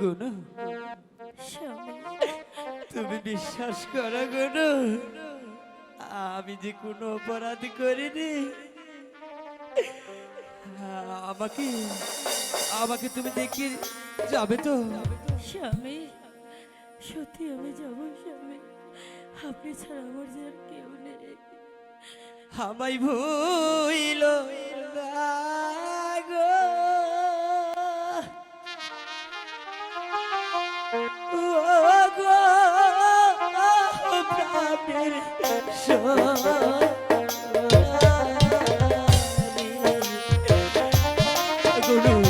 গুনু তুমি বিশ্বাস করো গুনু আমি যে কোনো অপরাধ করিনি। আমাকে আমাকে তুমি দেখি যাবে তো? স্বামী সত্যি আমি যাব স্বামী। আপনি ছাড়া আমার যে কেউ নেই। আমায় ভুইল। దుడు